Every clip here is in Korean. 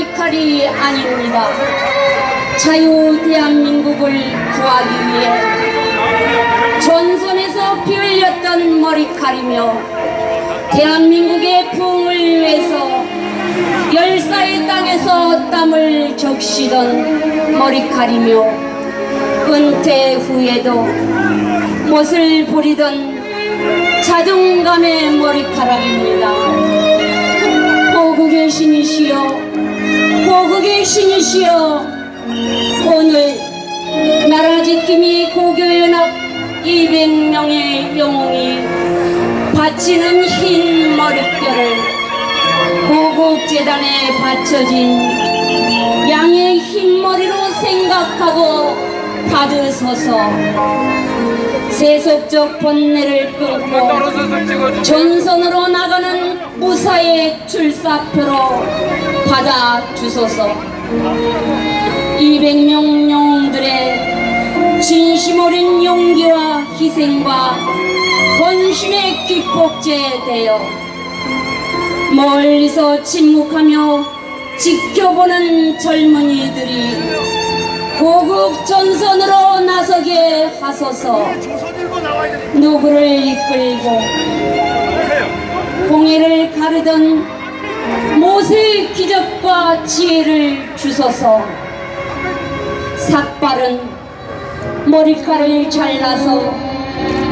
머리칼이 아닙니다. 자유 대한민국을 구하기 위해 전선에서 피 흘렸던 머리칼이며 대한민국의 부흥을 위해서 열사의 땅에서 땀을 적시던 머리칼이며 은퇴 후에도 못을 부리던 자존감의 머리카락입니다. 보국의 신이시여, 오늘 나라 지킴이 고교연합 200명의 영웅이 바치는 흰 머릿결을 보국재단에 바쳐진 양의 흰 머리로 생각하고 받으소서 세속적 번뇌를 끊고. 전선으로 나가는 무사의 출사표로 받아 주소서. 200명 영웅들의 진심 어린 용기와 희생과 헌신의 기폭제 되어 멀리서 침묵하며 지켜보는 젊은이들이 고국 전선으로 나서게 하소서. 누구를 이끌고 공예를 가르던 모세의 기적과 지혜를 주소서. 삭발은 머리카락을 잘라서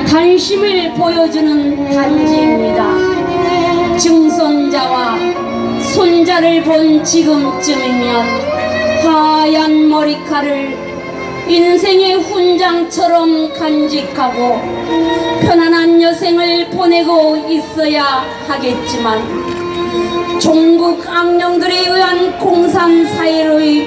단심을 보여주는 단지입니다. 증손자와 손자를 본 지금쯤이면 하얀 머리칼을 인생의 훈장처럼 간직하고 편안한 여생을 보내고 있어야 하겠지만 종북 악령들에 의한 공산 사회로의